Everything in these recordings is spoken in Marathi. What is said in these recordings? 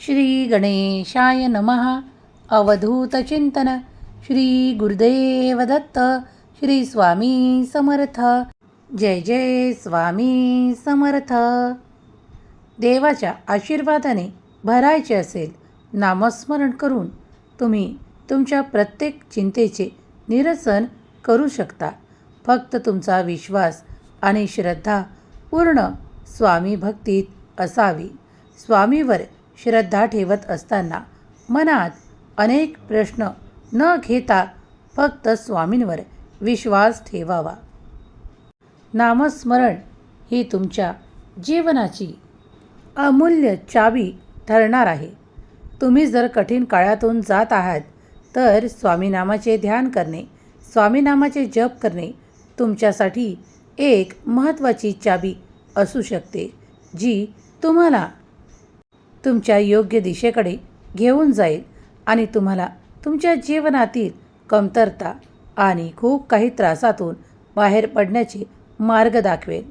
श्री गणेशाय नमः अवधूतचिंतन श्री गुरुदेव दत्त। श्री स्वामी समर्थ। जय जय स्वामी समर्थ। देवाच्या आशीर्वादाने भरायचे असेल नामस्मरण करून तुम्ही तुमच्या प्रत्येक चिंतेचे निरसन करू शकता. फक्त तुमचा विश्वास आणि श्रद्धा पूर्ण स्वामी भक्तीत असावी. स्वामीवर श्रद्धा ठेवत असताना मनात अनेक प्रश्न न घेता फक्त स्वामींवर विश्वास ठेवावा. नामस्मरण ही तुमच्या जीवनाची अमूल्य चावी ठरणार आहे. तुम्ही जर कठीण काळातून जात आहात तर स्वामीनामाचे ध्यान करणे स्वामीनामाचे जप करणे तुमच्यासाठी एक महत्त्वाची चाबी असू शकते जी तुम्हाला तुमच्या योग्य दिशेकडे घेऊन जाईल आणि तुम्हाला तुमच्या जीवनातील कमतरता आणि खूप काही त्रासातून बाहेर पडण्याचे मार्ग दाखवेल.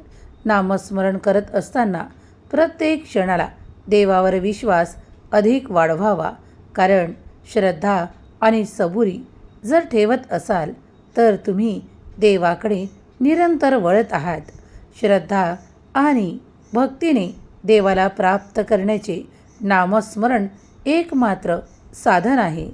नामस्मरण करत असताना प्रत्येक क्षणाला देवावर विश्वास अधिक वाढवावा कारण श्रद्धा आणि सबुरी जर ठेवत असाल तर तुम्ही देवाकडे निरंतर वळत आहात. श्रद्धा आणि भक्तीने देवाला प्राप्त करण्याचे नामस्मरण एकमात्र साधन आहे.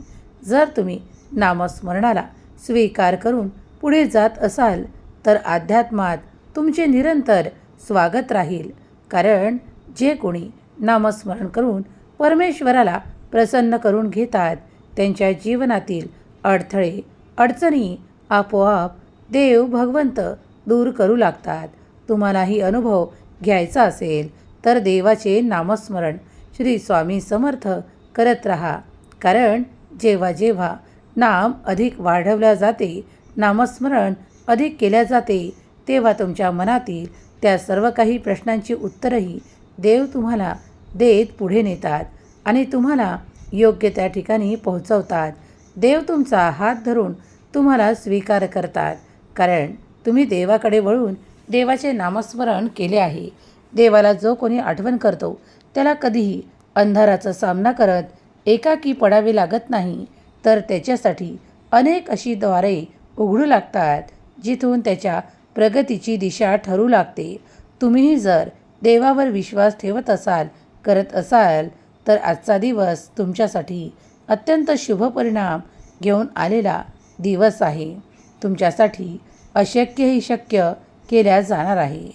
जर तुम्ही नामस्मरणाला स्वीकार करून पुढे जात असाल तर अध्यात्मात तुमचे निरंतर स्वागत राहील. कारण जे कोणी नामस्मरण करून परमेश्वराला प्रसन्न करून घेतात त्यांच्या जीवनातील अडथळे अडचणी आपोआप देव भगवंत दूर करू लागतात. तुम्हालाही अनुभव घ्यायचा असेल तर देवाचे नामस्मरण श्री स्वामी समर्थ करत राहा. कारण जेव्हा जेव्हा नाम अधिक वाढवल्या जाते नामस्मरण अधिक केल्या जाते तेव्हा तुमच्या मनातील त्या सर्व काही प्रश्नांची उत्तरही देव तुम्हाला देत पुढे नेतात आणि तुम्हाला योग्य त्या ठिकाणी पोहोचवतात. देव तुमचा हात धरून तुम्हाला स्वीकार करतात. कारण तुम्ही देवाकडे वळून देवाचे नामस्मरण केले आहे. देवाला जो कोणी आठवण करतो त्याला कधीही अंधाराचा सामना करत एकाकी पडावे लागत नाही तर त्याच्यासाठी अनेक अशी द्वारे उघडू लागतात जिथून त्याच्या प्रगतीची दिशा ठरू लागते. तुम्हीही जर देवावर विश्वास ठेवत असाल करत असाल तर आजचा दिवस तुमच्यासाठी अत्यंत शुभ परिणाम घेऊन आलेला दिवस आहे. तुमच्यासाठी अशक्यही शक्य केल्या जाणार आहे.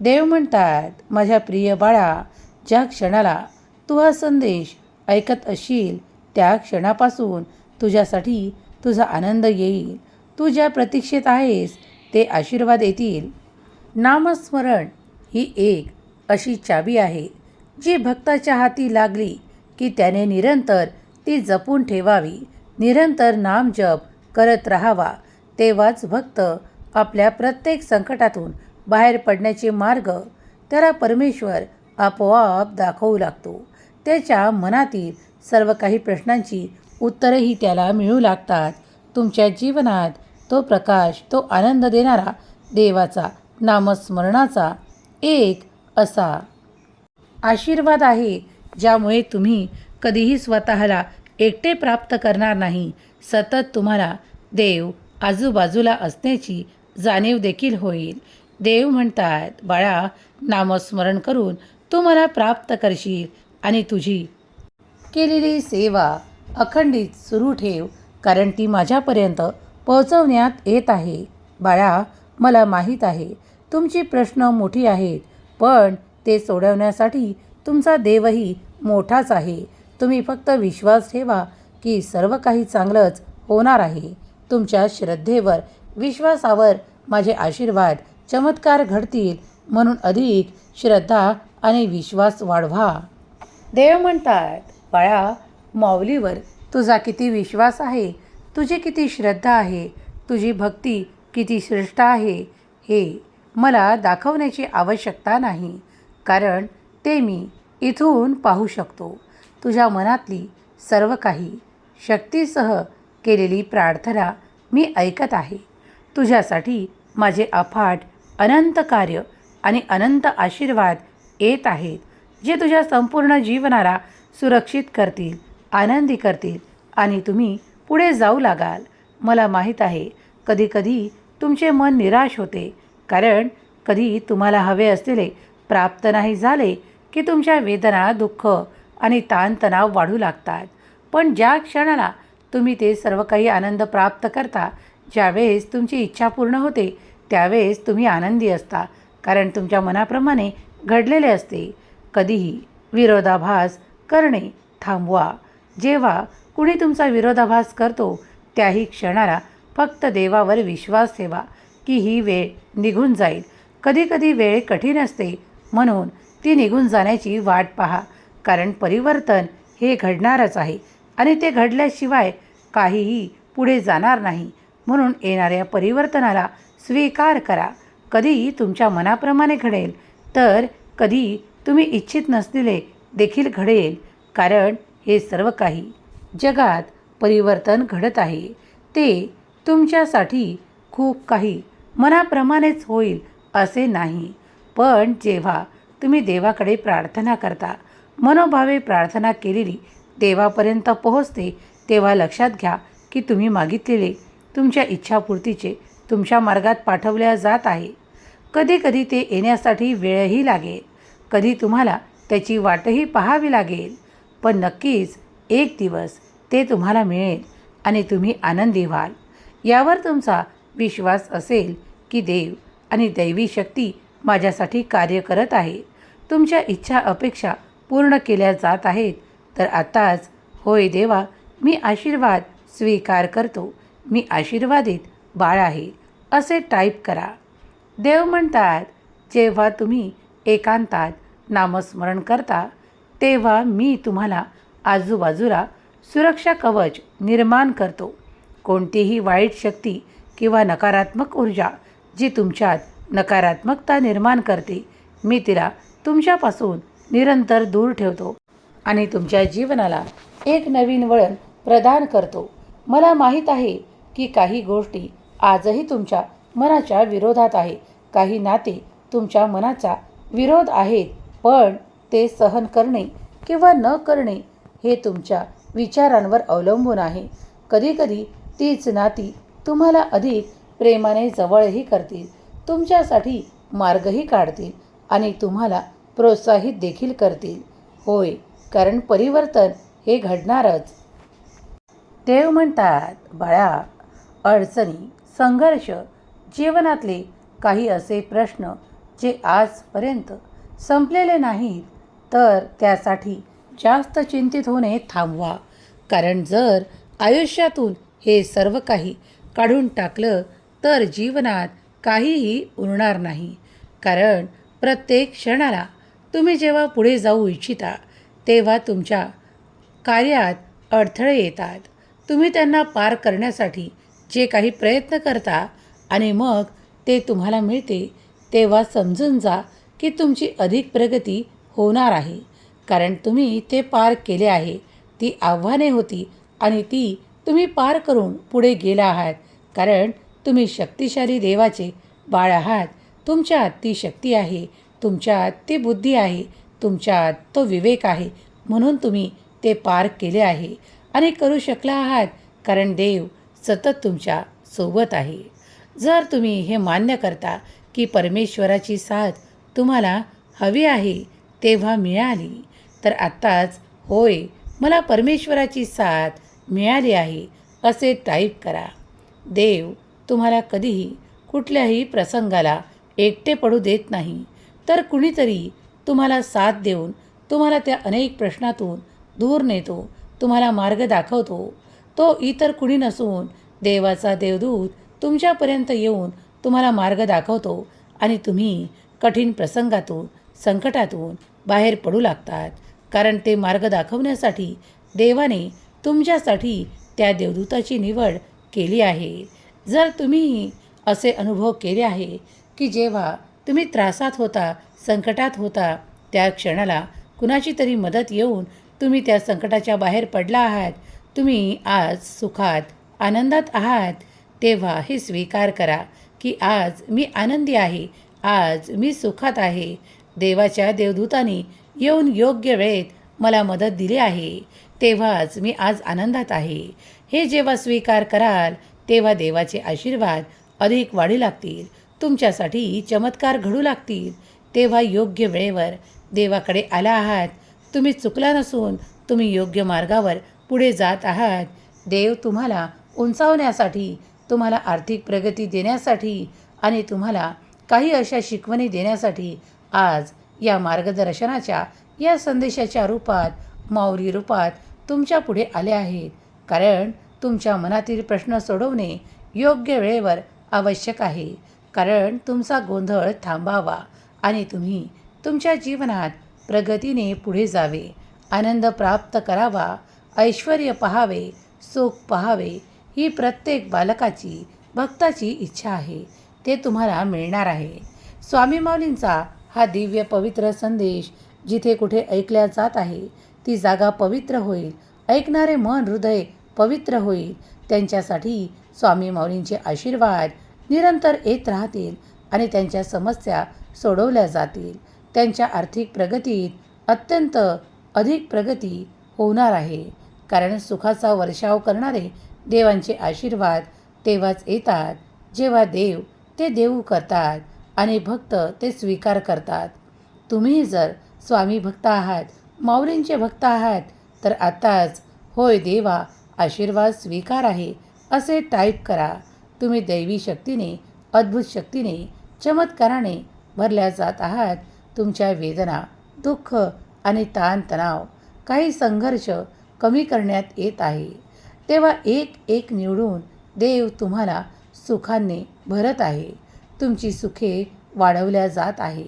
देव म्हणतात माझ्या प्रिय बाळा ज्या क्षणाला तू हा संदेश ऐकत असशील त्या क्षणापासून तुझ्यासाठी तुझा आनंद येईल. तू ज्या प्रतीक्षेत आहेस ते आशीर्वाद येतील. नामस्मरण ही एक अशी चाबी आहे जी भक्ताच्या हाती लागली की त्याने निरंतर ती जपून ठेवावी. निरंतर नाम जप करत राहावा. तेव्हाच भक्त आपल्या प्रत्येक संकटातून बाहेर पडण्याचे मार्ग त्याला परमेश्वर आपोआप दाखवू लागतो. त्याच्या मनातील सर्व काही प्रश्नांची उत्तरेही त्याला मिळू लागतात. तुमच्या जीवनात तो प्रकाश तो आनंद देणारा देवाचा नामस्मरणाचा एक असा आशीर्वाद आहे ज्यामुळे तुम्ही कधीही स्वतःला एकटे प्राप्त करणार नाही. सतत तुम्हाला देव आजूबाजूला असण्याची जाणीव देखील होईल. देव म्हणतात बाळा नामस्मरण करून तू मला प्राप्त करशील आणि तुझी केलेली सेवा अखंडित सुरू ठेव कारण ती माझ्यापर्यंत पोहोचवण्यात येत आहे. बाळा मला माहीत आहे तुमची प्रश्न मोठी आहेत पण ते सोडवण्यासाठी तुमचा देवही मोठाच आहे. तुम्ही फक्त विश्वास ठेवा की सर्व काही चांगलंच होणार आहे. तुमच्या श्रद्धेवर विश्वासावर माझे आशीर्वाद चमत्कार घडतील म्हणून अधिक श्रद्धा आणि विश्वास वाढवा. देव म्हणतात बाळा माऊलीवर तुझा किती विश्वास आहे? तुझी किती श्रद्धा आहे? तुझी भक्ती किती श्रेष्ठ आहे? हे मला दाखवण्याची आवश्यकता नाही कारण ते मी इथून पाहू शकतो. तुझ्या मनातली सर्व काही शक्तीसह केलेली प्रार्थना मी ऐकत आहे. तुझ्यासाठी माझे अफाट अनंत कार्य आणि अनंत आशीर्वाद येत आहेत जे तुझ्या संपूर्ण जीवनाला सुरक्षित करतील आनंदी करतील आणि तुम्ही पुढे जाऊ लागाल. मला माहीत आहे कधीकधी तुमचे मन निराश होते कारण कधी तुम्हाला हवे असलेले प्राप्त नाही झाले की तुमच्या वेदना दुःख आणि ताणतणाव वाढू लागतात. पण ज्या क्षणाला तुम्ही ते सर्व काही आनंद प्राप्त करता ज्यावेळेस तुमची इच्छा पूर्ण होते त्यावेळेस तुम्ही आनंदी असता कारण तुमच्या मनाप्रमाणे घडलेले असते. कधीही विरोधाभास करणे थांबवा. जेव्हा कुणी तुमचा विरोधाभास करतो त्याही क्षणाला फक्त देवावर विश्वास ठेवा की ही वेळ निघून जाईल. कधीकधी वेळ कठीण असते म्हणून ती निघून जाण्याची वाट पहा. कारण परिवर्तन हे घडणारच आहे आणि ते घडल्याशिवाय काहीही पुढे जाणार नाही. म्हणून येणाऱ्या परिवर्तनाला स्वीकार करा. कधीही तुमच्या मनाप्रमाणे घडेल. तर कधी तुम्ही इच्छित नसलेले देखील घडेल कारण हे सर्व काही जगात परिवर्तन घडत आहे. ते तुमच्यासाठी खूप काही मनाप्रमाणेच होईल असे नाही. पण जेव्हा तुम्ही देवाकडे प्रार्थना करता मनोभावे प्रार्थना केलेली देवापर्यंत पोहोचते तेव्हा लक्षात घ्या की तुम्ही मागितलेले तुमच्या इच्छापूर्तीचे तुमच्या मार्गात पाठवल्या जात आहे. कधीकधी ते येण्यासाठी वेळही लागेल. कधी तुम्हाला त्याची वाटही पाहावी लागेल. पण नक्कीच एक दिवस ते तुम्हाला मिळेल आणि तुम्ही आनंदी व्हाल. यावर तुमचा विश्वास असेल की देव आणि दैवी शक्ती माझ्यासाठी कार्य करत आहे. तुमच्या इच्छा अपेक्षा पूर्ण केल्या जात आहेत. तर आत्ताच होय देवा मी आशीर्वाद स्वीकार करतो. मी आशीर्वादित बाळ आहे. असे टाईप करा. देव म्हणतात जेव्हा तुम्ही एकांतात नामस्मरण करता तेव्हा मी तुम्हाला आजूबाजूला सुरक्षा कवच निर्माण करतो. कोणतीही वाईट शक्ती किंवा नकारात्मक ऊर्जा जी तुमच्यात नकारात्मकता निर्माण करते मी तिला तुमच्यापासून निरंतर दूर ठेवतो आणि तुमच्या जीवनाला एक नवीन वळण प्रदान करतो. मला माहीत आहे की काही गोष्टी आजही तुमच्या मनाच्या विरोधात आहे. काही नाते तुमच्या मनाचा विरोध आहेत पण ते सहन करणे किंवा न करणे हे तुमच्या विचारांवर अवलंबून आहे. कधीकधी तीच नाती तुम्हाला अधिक प्रेमाने जवळही करतील तुमच्यासाठी मार्गही काढतील आणि तुम्हाला प्रोत्साहित देखील करतील. होय कारण परिवर्तन हे घडणारच. देव म्हणतात बाळा अडचणी संघर्ष जीवनातले काही असे प्रश्न जे आजपर्यंत संपलेले नाहीत तर त्यासाठी जास्त चिंतित होणे थांबवा. कारण जर आयुष्यातून हे सर्व काही काढून टाकलं तर जीवनात काहीही उरणार नाही. कारण प्रत्येक क्षणाला तुम्ही जेव्हा पुढे जाऊ इच्छिता तेव्हा तुमच्या कार्यात अडथळे येतात. तुम्ही त्यांना पार करण्यासाठी जे काही प्रयत्न करता आणि मग ते तुम्हाला मिळते तेव्हा समजून जा की तुमची अधिक प्रगती होणार आहे. कारण तुम्ही ते पार केले आहे ती आव्हाने होती आणि ती तुम्ही पार करून पुढे गेला आहात. कारण तुम्ही शक्तिशाली देवाचे बाळ आहात. तुमच्यात ती शक्ती आहे तुमच्यात ती बुद्धी आहे तुमच्यात तो विवेक आहे. म्हणून तुम्ही ते पार केले आहे आणि करू शकला आहात. कारण देव सतत तुमच्यासोबत आहे. जर तुम्ही हे मान्य करता की परमेश्वराची साथ तुम्हाला हवी आहे तेव्हा मिळाली. तर आत्ताच होय मला परमेश्वराची साथ मिळाली आहे असे टाईप करा. देव तुम्हाला कधीही कुठल्याही प्रसंगाला एकटे पडू देत नाही. तर कुणीतरी तुम्हाला साथ देऊन तुम्हाला त्या अनेक प्रश्नातून दूर नेतो तुम्हाला मार्ग दाखवतो. तो इतर कुणी नसून देवाचा देवदूत तुमच्यापर्यंत येऊन तुम्हाला मार्ग दाखवतो आणि तुम्ही कठीण प्रसंगातून संकटातून बाहेर पडू लागतात. कारण ते मार्ग दाखवण्यासाठी देवाने तुमच्यासाठी त्या देवदूताची निवड केली आहे. जर तुम्ही असे अनुभव केले आहे की जेव्हा तुम्ही त्रासात होता संकटात होता त्या क्षणाला कुणाची तरी मदत येऊन तुम्ही त्या संकटाच्या बाहेर पडला आहात तुम्ही आज सुखात आनंदात आहात तेव्हा हे स्वीकार करा की आज मी आनंदी आहे आज मी सुखात आहे. देवाच्या देवदूताने येऊन योग्य वेळेत मला मदत दिली आहे. तेव्हाच मी आज आनंदात आहे. हे जेव्हा स्वीकार कराल तेव्हा देवाचे आशीर्वाद अधिक वाढू लागतील. तुमच्यासाठी चमत्कार घडू लागतील. तेव्हा योग्य वेळेवर देवाकडे आला आहात. तुम्ही चुकला नसून तुम्ही योग्य मार्गावर पुढे जात आहात. देव तुम्हाला उंचावण्यासाठी तुम्हाला आर्थिक प्रगती देण्यासाठी आणि तुम्हाला काही अशा शिकवणी देण्यासाठी आज या मार्गदर्शनाच्या या संदेशाच्या रूपात माऊली रूपात तुमच्यापुढे आले आहेत. कारण तुमच्या मनातील प्रश्न सोडवणे योग्य वेळेवर आवश्यक आहे. कारण तुमचा गोंधळ थांबावा आणि तुम्ही तुमच्या जीवनात प्रगतीने पुढे जावे. आनंद प्राप्त करावा ऐश्वर पहावे सुख पहावे ही प्रत्येक बालकाची भक्ताची इच्छा आहे. ते तुम्हाला मिळणार आहे. स्वामी माऊलींचा हा दिव्य पवित्र संदेश जिथे कुठे ऐकल्या जात आहे ती जागा पवित्र होईल. ऐकणारे मन हृदय पवित्र होईल. त्यांच्यासाठी स्वामी माऊलींचे आशीर्वाद निरंतर येत राहतील आणि त्यांच्या समस्या सोडवल्या जातील. त्यांच्या आर्थिक प्रगतीत अत्यंत अधिक प्रगती होणार आहे. कारण सुखाचा वर्षाव करणारे देवांचे आशीर्वाद तेव्हाच येतात. जेव्हा देव ते देऊ करतात आणि भक्त ते स्वीकार करतात. तुम्ही जर स्वामी भक्त आहात माऊलींचे भक्त आहात तर आताच होय देवा आशीर्वाद स्वीकार आहे असे टाईप करा. तुम्ही दैवी शक्तीने अद्भुत शक्तीने चमत्काराने भरल्या जात आहात तुमच्या वेदना दुःख आणि ताणतणाव. काही संघर्ष कमी करण्यात येत आहे. तेव्हा एक एक निवडून देव तुम्हाला सुखाने भरत आहे. तुमची सुखे वाढवल्या जात आहे.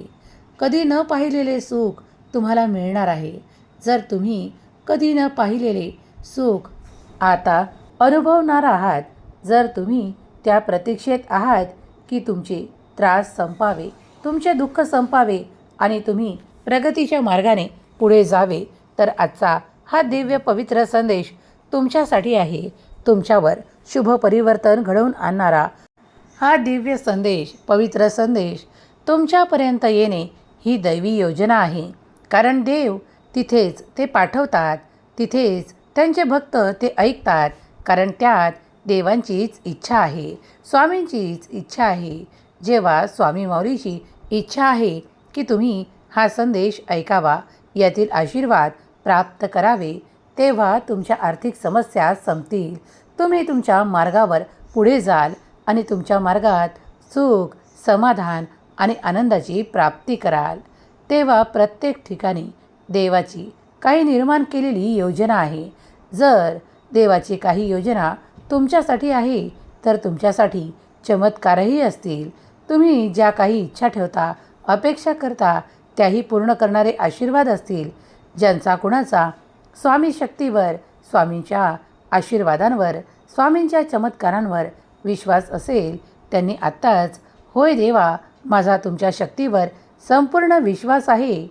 कधी न पाहिलेले सुख तुम्हाला मिळणार आहे. जर तुम्ही कधी न पाहिलेले सुख आता अनुभवणार आहात जर तुम्ही त्या प्रतीक्षेत आहात की तुमचे त्रास संपावे तुमचे दुःख संपावे आणि तुम्ही प्रगतीच्या मार्गाने पुढे जावे तर आजचा हा दिव्य पवित्र संदेश तुमच्यासाठी आहे. तुमच्यावर शुभ परिवर्तन घडवून आणणारा हा दिव्य संदेश पवित्र संदेश तुमच्यापर्यंत येणे ही दैवी योजना आहे. कारण देव तिथेच ते पाठवतात तिथेच त्यांचे भक्त ते ऐकतात कारण त्यात देवांचीच इच्छा आहे स्वामींचीच इच्छा आहे. जेव्हा स्वामी माऊलीची इच्छा आहे की तुम्ही हा संदेश ऐकावा यातील आशीर्वाद प्राप्त करावे तेव्हा तुमच्या आर्थिक समस्या संपतील. तुम्ही तुमच्या मार्गावर पुढे जाल आणि तुमच्या मार्गात सुख समाधान आणि आनंदाची प्राप्ती कराल. तेव्हा प्रत्येक ठिकाणी देवाची काही निर्माण केलेली योजना आहे. जर देवाची काही योजना तुमच्यासाठी आहे तर तुमच्यासाठी चमत्कारही असतील. तुम्ही ज्या काही इच्छा ठेवता अपेक्षा करता त्याही पूर्ण करणारे आशीर्वाद असतील. ज्यांचा कुणाचा स्वामी शक्तीवर स्वामींच्या आशीर्वादांवर स्वामींच्या चमत्कारांवर विश्वास असेल त्यांनी आत्ताच होय देवा माझा तुमच्या शक्तीवर संपूर्ण विश्वास आहे.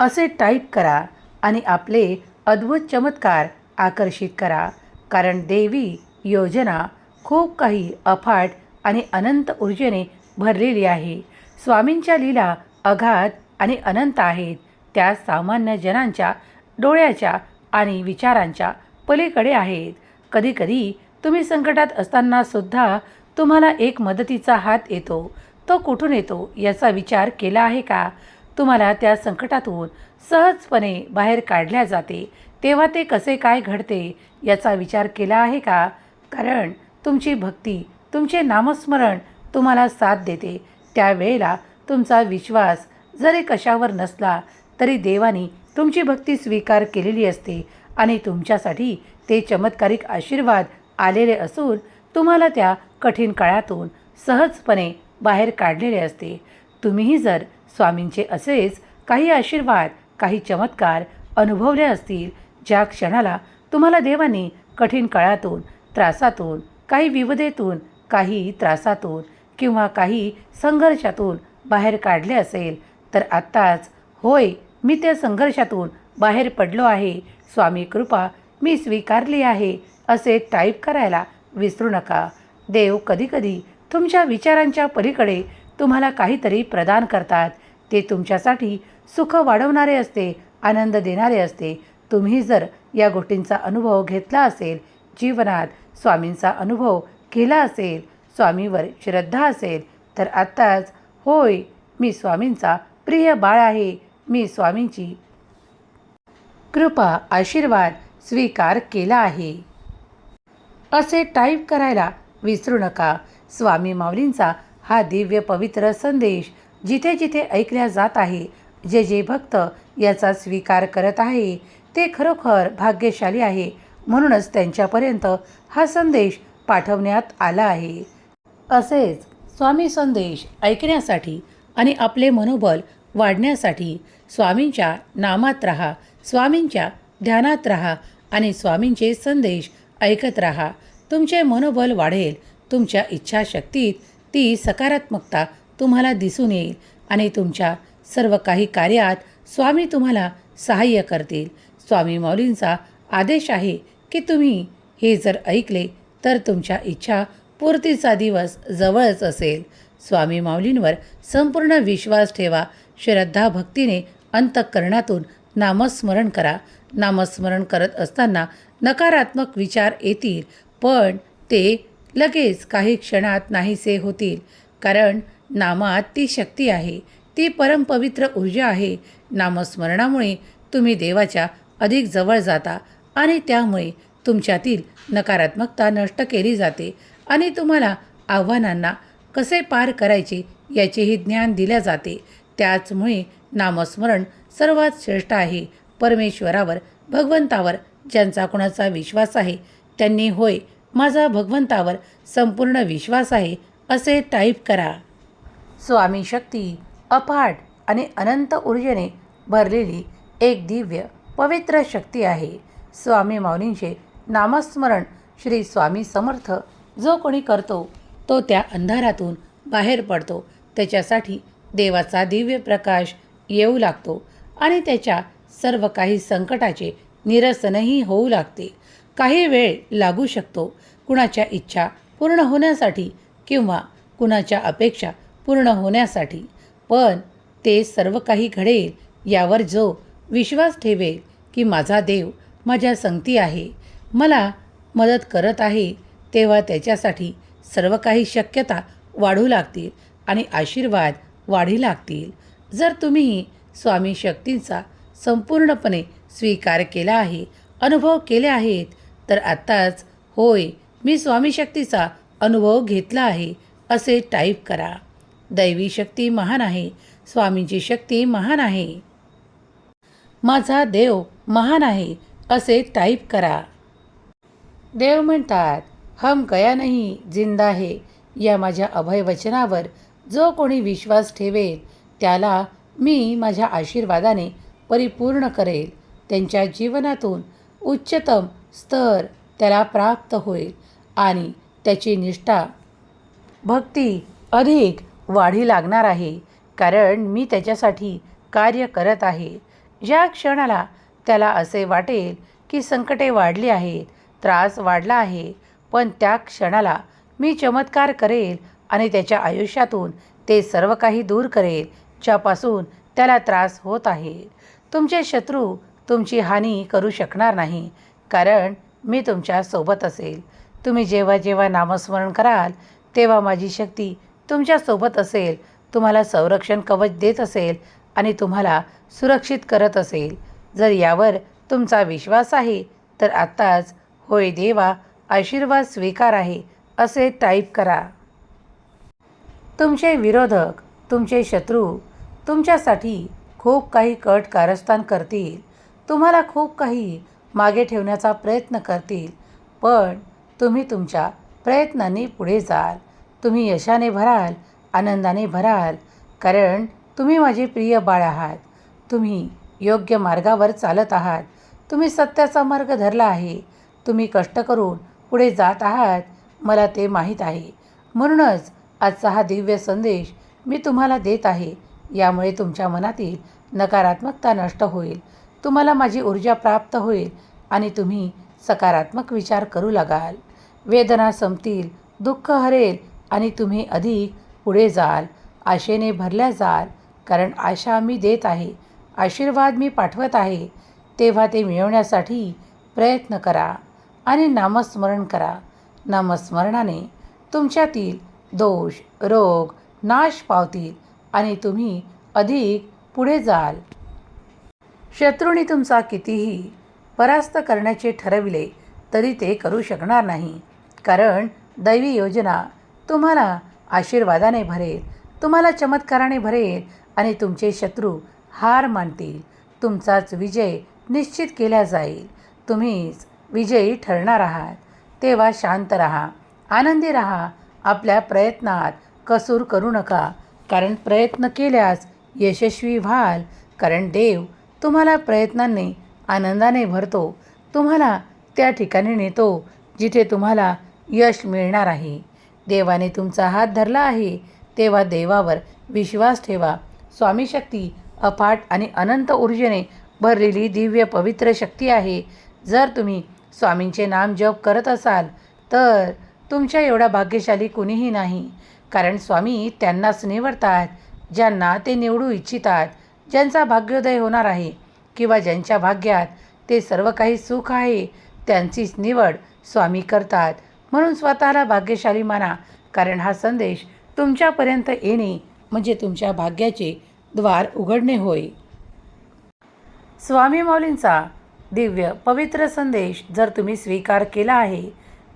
असे टाईप करा आणि आपले अद्भुत चमत्कार आकर्षित करा कारण देवी योजना खूप काही अफाट आणि अनंत ऊर्जेने भरलेली आहे. स्वामींच्या लीला अगाध आणि अनंत आहेत. त्या सामान्य जनांच्या डोळ्याच्या आणि विचारांच्या पलीकडे आहेत. कधीकधी तुम्ही संकटात असताना सुद्धा तुम्हाला एक मदतीचा हात येतो. तो कुठून येतो याचा विचार केला आहे का? तुम्हाला त्या संकटातून सहजपणे बाहेर काढल्या जाते. तेव्हा ते कसे काय घडते याचा विचार केला आहे का? कारण तुमची भक्ती तुमचे नामस्मरण तुम्हाला साथ देते. त्यावेळेला तुमचा विश्वास जरी कशावर नसला तरी देवानी तुमची भक्ती स्वीकार केलेली असते आणि तुमच्यासाठी ते चमत्कारिक आशीर्वाद आलेले असून तुम्हाला त्या कठीण काळातून सहजपणे बाहेर काढलेले असते. तुम्हीही जर स्वामींचे असेच काही आशीर्वाद काही चमत्कार अनुभवले असतील ज्या क्षणाला तुम्हाला देवाने कठीण काळातून त्रासातून काही विविधेतून काही त्रासातून किंवा काही संघर्षातून बाहेर काढले असेल तर आत्ताच होय मी त्या संघर्षातून बाहेर पडलो आहे. स्वामी कृपा मी स्वीकारली आहे. असे टाईप करायला विसरू नका. देव कधीकधी तुमच्या विचारांच्या पलीकडे तुम्हाला काहीतरी प्रदान करतात. ते तुमच्यासाठी सुख वाढवणारे असते आनंद देणारे असते. तुम्ही जर या गोष्टींचा अनुभव घेतला असेल जीवनात स्वामींचा अनुभव केला असेल स्वामीवर श्रद्धा असेल तर आत्ताच होय मी स्वामींचा प्रिय बाळ आहे. मी स्वामींची कृपा आशीर्वाद स्वीकार केला आहे. असे टाईप करायला विसरू नका. स्वामी माऊलींचा हा दिव्य पवित्र संदेश जिथे जिथे ऐकल्या जात आहे जे जे भक्त याचा स्वीकार करत आहे ते खरोखर भाग्यशाली आहे म्हणूनच त्यांच्यापर्यंत हा संदेश पाठवण्यात आला आहे. असेच स्वामी संदेश ऐकण्यासाठी आणि आपले मनोबल वाढण्यासाठी स्वामींच्या नामात राहा स्वामींच्या ध्यानात राहा आणि स्वामींचे संदेश ऐकत राहा. तुमचे मनोबल वाढेल तुमच्या इच्छाशक्तीत ती सकारात्मकता तुम्हाला दिसून येईल आणि तुमच्या सर्व काही कार्यात स्वामी तुम्हाला सहाय्य करतील. स्वामी माऊलींचा आदेश आहे की तुम्ही हे जर ऐकले तर तुमच्या इच्छा पूर्तीचा दिवस जवळच असेल. स्वामी माऊलींवर संपूर्ण विश्वास ठेवा श्रद्धा भक्तीने अंतःकरणातून नामस्मरण करा. नामस्मरण करत असताना नकारात्मक विचार येतील पण ते लगेच काही क्षणात नाहीसे होतील. कारण नामात ती शक्ती आहे. ती परमपवित्र ऊर्जा आहे. नामस्मरणामुळे तुम्ही देवाच्या अधिक जवळ जाता आणि त्यामुळे तुमच्यातील नकारात्मकता नष्ट केली जाते आणि तुम्हाला आव्हानांना कसे पार करायचे याचेही ज्ञान दिल्या जाते. त्याचमुळे नामस्मरण सर्वात श्रेष्ठ आहे. परमेश्वरावर भगवंतावर ज्यांचा कुणाचा विश्वास आहे त्यांनी होय माझा भगवंतावर संपूर्ण विश्वास आहे असे टाईप करा. स्वामी शक्ती अफाट आणि अनंत ऊर्जेने भरलेली एक दिव्य पवित्र शक्ती आहे. स्वामी माऊलींचे नामस्मरण श्री स्वामी समर्थ जो कोणी करतो तो त्या अंधारातून बाहेर पडतो. त्याच्यासाठी देवाचा दिव्य प्रकाश येऊ लागतो आणि त्याच्या सर्व काही संकटाचे निरसनही होऊ लागते. काही वेळ लागू शकतो. कुणाच्या इच्छा पूर्ण होण्यासाठी किंवा कुणाच्या अपेक्षा पूर्ण होण्यासाठी. पण ते सर्व काही घडेल यावर जो विश्वास ठेवेल की माझा देव माझ्या संगती आहे मला मदत करत आहे तेव्हा त्याच्यासाठी सर्व काही शक्यता वाढू लागतील आणि आशीर्वाद वाढी लागतील. जर तुम्ही स्वामी शक्तींचा संपूर्णपणे स्वीकार केला आहे अनुभव केले आहेत तर आत्ताच होय मी स्वामी शक्तीचा अनुभव घेतला आहे असे टाईप करा. दैवी शक्ती महान आहे स्वामींची शक्ती महान आहे. माझा देव महान आहे असे टाईप करा. देव म्हणतात हम गया नाही जिंदा है या माझ्या अभय वचनावर जो कोणी विश्वास ठेवेल त्याला मी माझ्या आशीर्वादाने परिपूर्ण करेल. त्यांच्या जीवनातून उच्चतम स्तर त्याला प्राप्त होईल आणि त्याची निष्ठा भक्ती अधिक वाढी लागणार आहे कारण मी त्याच्यासाठी कार्य करत आहे. ज्या क्षणाला त्याला असे वाटेल की संकटे वाढली आहेत त्रास वाढला आहे पण त्या क्षणाला मी चमत्कार करेल आणि त्याच्या आयुष्यातून ते सर्व काही दूर करेल ज्यापासून त्याला त्रास होत आहे. तुमचे शत्रू तुमची हानी करू शकणार नाही कारण मी तुमच्यासोबत असेल. तुम्ही जेव्हा जेव्हा नामस्मरण कराल तेव्हा माझी शक्ती तुमच्यासोबत असेल. तुम्हाला संरक्षण कवच देत असेल आणि तुम्हाला सुरक्षित करत असेल. जर यावर तुमचा विश्वास आहे तर आत्ताच होय देवा आशीर्वाद स्वीकार आहे असे टाईप करा. तुमचे विरोधक तुमचे शत्रू तुमच्यासाठी खूप काही कट कारस्थान करतील. तुम्हाला खूप काही मागे ठेवण्याचा प्रयत्न करतील. पण तुम्ही तुमच्या प्रयत्नांनी पुढे जाल. तुम्ही यशाने भराल आनंदाने भराल. कारण तुम्ही माझे प्रिय बाळ आहात. तुम्ही योग्य मार्गावर चालत आहात. तुम्ही सत्याचा मार्ग धरला आहे. तुम्ही कष्ट करून पुढे जात आहात. मला ते माहीत आहे. म्हणूनच आजचा हा दिव्य संदेश मी तुम्हाला देत आहे. यामुळे तुमच्या मनातील नकारात्मकता नष्ट होईल. तुम्हाला माझी ऊर्जा प्राप्त होईल आणि तुम्ही सकारात्मक विचार करू लागाल. वेदना संपतील दुःख हरेल आणि तुम्ही अधिक पुढे जाल. आशेने भरल्या जाल कारण आशा मी देत आहे. आशीर्वाद मी पाठवत आहे. तेव्हा ते मिळवण्यासाठी प्रयत्न करा आणि नामस्मरण करा. नामस्मरणाने तुमच्यातील दोष रोग नाश पावतील आणि तुम्ही अधिक पुढे जाल. शत्रूने तुमचा कितीही परास्त करण्याचे ठरविले तरी ते करू शकणार नाही. कारण दैवी योजना तुम्हाला आशीर्वादाने भरेल तुम्हाला चमत्काराने भरेल आणि तुमचे शत्रू हार मानतील. तुमचाच विजय निश्चित केला जाईल. तुम्हीच विजयी ठरणार आहात. तेव्हा शांत राहा आनंदी राहा आपल्या प्रयत्नात कसूर करू नका. कारण प्रयत्न केल्यास यशस्वी व्हाल. कारण देव तुम्हाला प्रयत्नांनी आनंदाने भरतो. तुम्हाला त्या ठिकाणी नेतो जिथे तुम्हाला यश मिळणार आहे. देवाने तुमचा हात धरला आहे. तेव्हा देवावर विश्वास ठेवा. स्वामी शक्ती अफाट आणि अनंत ऊर्जेने भरलेली दिव्य पवित्र शक्ती आहे. जर तुम्ही स्वामींचे नाम जप करत असाल तर तुमच्या एवढा भाग्यशाली कुणीही नाही. कारण स्वामी त्यांनाच निवडतात ज्यांना ते निवडू इच्छितात ज्यांचा भाग्योदय होणार आहे किंवा ज्यांच्या भाग्यात ते सर्व काही सुख आहे त्यांचीच निवड स्वामी करतात. म्हणून स्वतःला भाग्यशाली माना कारण हा संदेश तुमच्यापर्यंत येणे म्हणजे तुमच्या भाग्याचे द्वार उघडणे होय. स्वामी मौलींचा दिव्य पवित्र संदेश जर तुम्ही स्वीकार केला आहे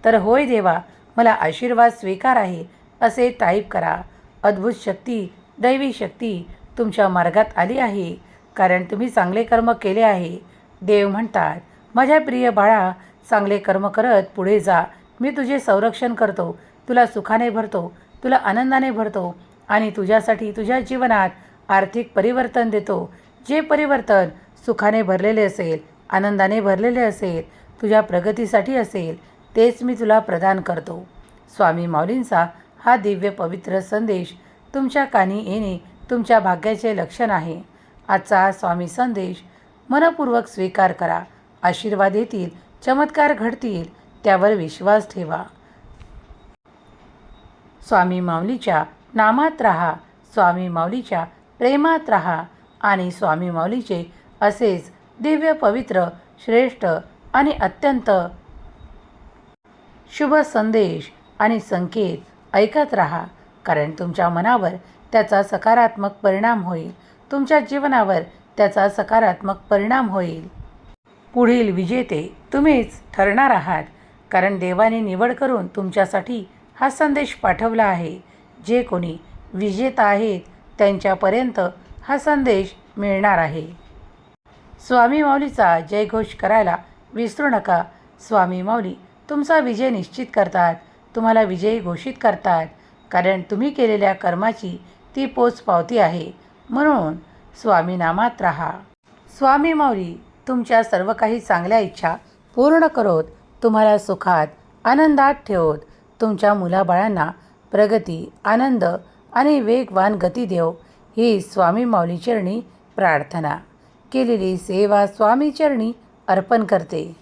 तर होय देवा मला आशीर्वाद स्वीकार आहे असे टाईप करा. अद्भुत शक्ती दैवी शक्ती तुमच्या मार्गात आली आहे कारण तुम्ही चांगले कर्म केले आहे. देव म्हणतात माझ्या प्रिय बाळा चांगले कर्म करत पुढे जा. मी तुझे संरक्षण करतो तुला सुखाने भरतो तुला आनंदाने भरतो आणि तुझ्यासाठी तुझ्या जीवनात आर्थिक परिवर्तन देतो. जे परिवर्तन सुखाने भरलेले असेल आनंदाने भरलेले असेल तुझ्या प्रगतीसाठी असेल तेच मी तुला प्रदान करतो. स्वामी माऊलींचा हा दिव्य पवित्र संदेश तुमच्या कानी येणे तुमच्या भाग्याचे लक्षण आहे. आजचा स्वामी संदेश मनपूर्वक स्वीकार करा. आशीर्वाद येतील चमत्कार घडतील त्यावर विश्वास ठेवा. स्वामी माऊलीच्या नामात राहा. स्वामी माऊलीच्या प्रेमात राहा आणि स्वामी माऊलीचे असेच दिव्य पवित्र श्रेष्ठ आणि अत्यंत शुभ संदेश आणि संकेत ऐकत राहा कारण तुमच्या मनावर त्याचा सकारात्मक परिणाम होईल. तुमच्या जीवनावर त्याचा सकारात्मक परिणाम होईल. पुढील विजेते तुम्हीच ठरणार आहात कारण देवाने निवड करून तुमच्यासाठी हा संदेश पाठवला आहे. जे कोणी विजेता आहेत त्यांच्यापर्यंत हा संदेश मिळणार आहे. स्वामी माऊलीचा जयघोष करायला विसरू नका. स्वामी माऊली तुमचा विजय निश्चित करतात. तुम्हाला विजयी घोषित करतात. कारण तुम्ही केलेल्या कर्माची ती पोच पावती आहे. म्हणून स्वामी नामात राहा. स्वामी माऊली तुमच्या सर्व काही चांगल्या इच्छा पूर्ण करोत. तुम्हाला सुखात आनंदात ठेवत. तुमच्या मुलाबाळांना प्रगती आनंद आणि वेगवान गती देव ही स्वामी माऊली चरणी प्रार्थना. केलेली सेवा स्वामी चरणी अर्पण करते.